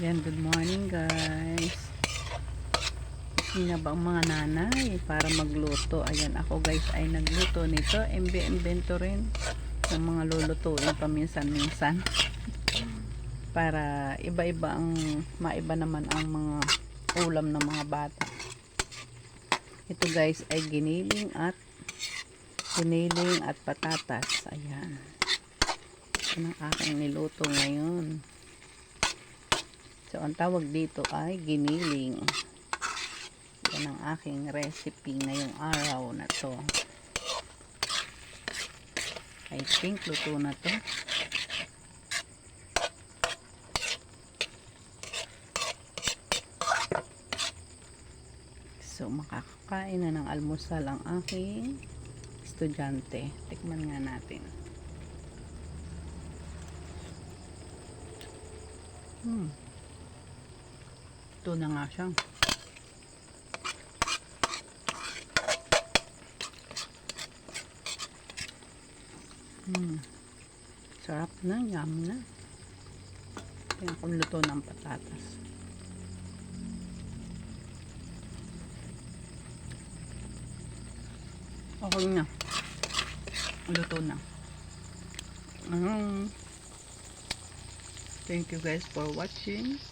Yan, good morning guys. Sina ba ang mga nanay para magluto? Ayan, ako guys ay nagluto nito. Embe-embento rin ng mga lulutuin paminsan-minsan. para iba-iba ang, maiba naman ang mga ulam ng mga bata. Ito guys ay giniling at giniling at patatas. Ayan. Ito ang aking niluto ngayon. Ang tawag dito ay giniling. Yan ang aking recipe ngayong araw na to. I think luto na to. So, makakakain na ng almusal ang aking estudyante. Tikman nga natin. Hmm. Ito na nga siya. Hmm. Sarap na, yum na. Kaya kung luto ng patatas. Okay na. Luto na. Mm. Thank you guys for watching.